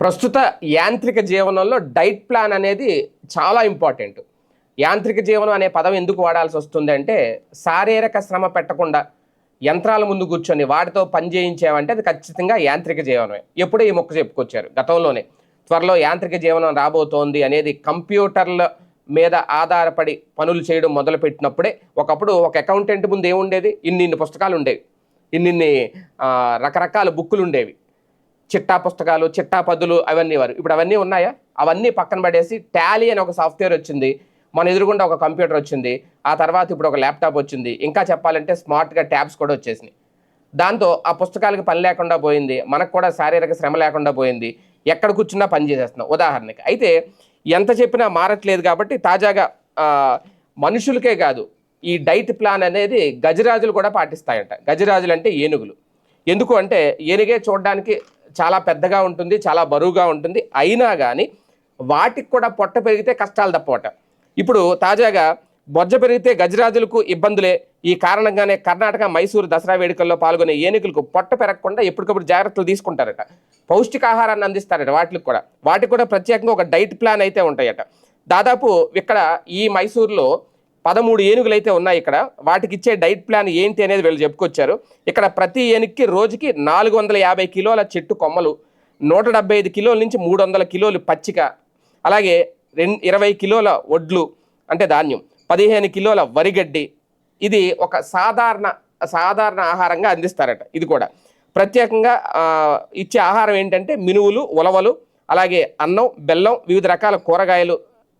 ప్రస్తుత యాంత్రిక జీవనంలో డైట్ ప్లాన్ అనేది చాలా ఇంపార్టెంట్. యాంత్రిక జీవనం అనే పదం ఎందుకు వాడాల్సి వస్తుంది అంటే శారీరక శ్రమ పెట్టకుండా యంత్రాల ముందు కూర్చొని వాటితో పని చేయించామంటే అది ఖచ్చితంగా యాంత్రిక జీవనమే. ఎప్పుడూ ఈ మొక్క చెప్పుకొచ్చారు గతంలోనే. త్వరలో యాంత్రిక జీవనం రాబోతోంది అనేది కంప్యూటర్ల మీద ఆధారపడి పనులు చేయడం మొదలుపెట్టినప్పుడే ఒకప్పుడు ఒక అకౌంటెంట్ ముందు ఏముండేది? ఇన్ని ఇన్ని పుస్తకాలు ఉండేవి ఇన్నిన్ని రకరకాల బుక్కులు ఉండేవి చిట్టా పుస్తకాలు చిట్టా పద్దులు అవన్నీ వారు. ఇప్పుడు అవన్నీ ఉన్నాయా? అవన్నీ పక్కన పడేసి టాలీ అని ఒక సాఫ్ట్వేర్ వచ్చింది. మన ఎదురుగుండా ఒక కంప్యూటర్ వచ్చింది. ఆ తర్వాత ఇప్పుడు ఒక ల్యాప్టాప్ వచ్చింది. ఇంకా చెప్పాలంటే స్మార్ట్గా ట్యాబ్స్ కూడా వచ్చేసినాయి. దాంతో ఆ పుస్తకాలకి పని లేకుండా పోయింది. మనకు కూడా శారీరక శ్రమ లేకుండా పోయింది. ఎక్కడ కూర్చున్నా పని చేసేస్తున్నాం. ఉదాహరణకి అయితే ఎంత చెప్పినా మారట్లేదు కాబట్టి తాజాగా మనుషులకే కాదు ఈ డైట్ ప్లాన్ అనేది గజరాజులు కూడా పాటిస్తాయంట. గజరాజులు అంటే ఏనుగులు. ఎందుకు అంటే ఏనుగే చూడడానికి చాలా పెద్దగా ఉంటుంది చాలా బరువుగా ఉంటుంది. అయినా కానీ వాటికి కూడా పొట్ట పెరిగితే కష్టాలు తప్పవట. ఇప్పుడు తాజాగా బొజ్జ పెరిగితే గజరాజులకు ఇబ్బందులే. ఈ కారణంగానే కర్ణాటక మైసూరు దసరా వేడుకల్లో పాల్గొనే ఏనుగులకు పొట్ట పెరగకుండా ఎప్పటికప్పుడు జాగ్రత్తలు తీసుకుంటారట. పౌష్టికాహారాన్ని అందిస్తారట వాటికి కూడా. వాటికి కూడా ప్రత్యేకంగా ఒక డైట్ ప్లాన్ అయితే ఉంటాయట. దాదాపు ఇక్కడ ఈ మైసూరులో పదమూడు ఏనుగులు అయితే ఉన్నాయి ఇక్కడ. వాటికి ఇచ్చే డైట్ ప్లాన్ ఏంటి అనేది వీళ్ళు చెప్పుకొచ్చారు. ఇక్కడ ప్రతి ఏనుగుకి రోజుకి నాలుగు వందల యాభై కిలోల చెట్టు కొమ్మలు నూట డెబ్బై ఐదు కిలోల నుంచి మూడు వందల కిలోలు పచ్చిక అలాగే రెండు ఇరవై కిలోల వడ్లు అంటే ధాన్యం పదిహేను కిలోల వరిగడ్డి. ఇది ఒక సాధారణ సాధారణ ఆహారంగా అందిస్తారట ఇది కూడా. ప్రత్యేకంగా ఇచ్చే ఆహారం ఏంటంటే మినువులు ఉలవలు అలాగే అన్నం బెల్లం వివిధ రకాల కూరగాయలు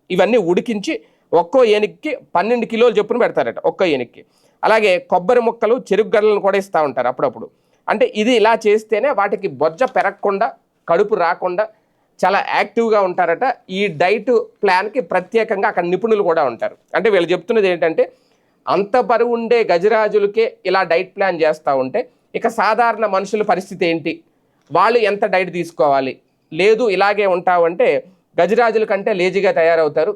ఇవన్నీ ఉడికించి ఒక్కో ఏనుగుకి పన్నెండు కిలోలు చొప్పున పెడతారట ఒక్కో ఏనుగుకి అలాగే కొబ్బరి ముక్కలు చెరుకు గడ్డలను కూడా ఇస్తూ ఉంటారు అప్పుడప్పుడు. అంటే ఇది ఇలా చేస్తేనే వాటికి బొజ్జ పెరగకుండా కడుపు రాకుండా చాలా యాక్టివ్గా ఉంటారట. ఈ డైట్ ప్లాన్కి ప్రత్యేకంగా అక్కడ నిపుణులు కూడా ఉంటారు. అంటే వీళ్ళు చెప్తున్నది ఏంటంటే అంత బరువు ఉండే గజరాజులకే ఇలా డైట్ ప్లాన్ చేస్తూ ఉంటే ఇక సాధారణ మనుషుల పరిస్థితి ఏంటి? వాళ్ళు ఎంత డైట్ తీసుకోవాలి? లేదు ఇలాగే ఉంటావు అంటే గజరాజుల కంటే లేజీగా తయారవుతారు.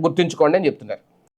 గుర్తుంచుకోండి అని చెప్తున్నారు.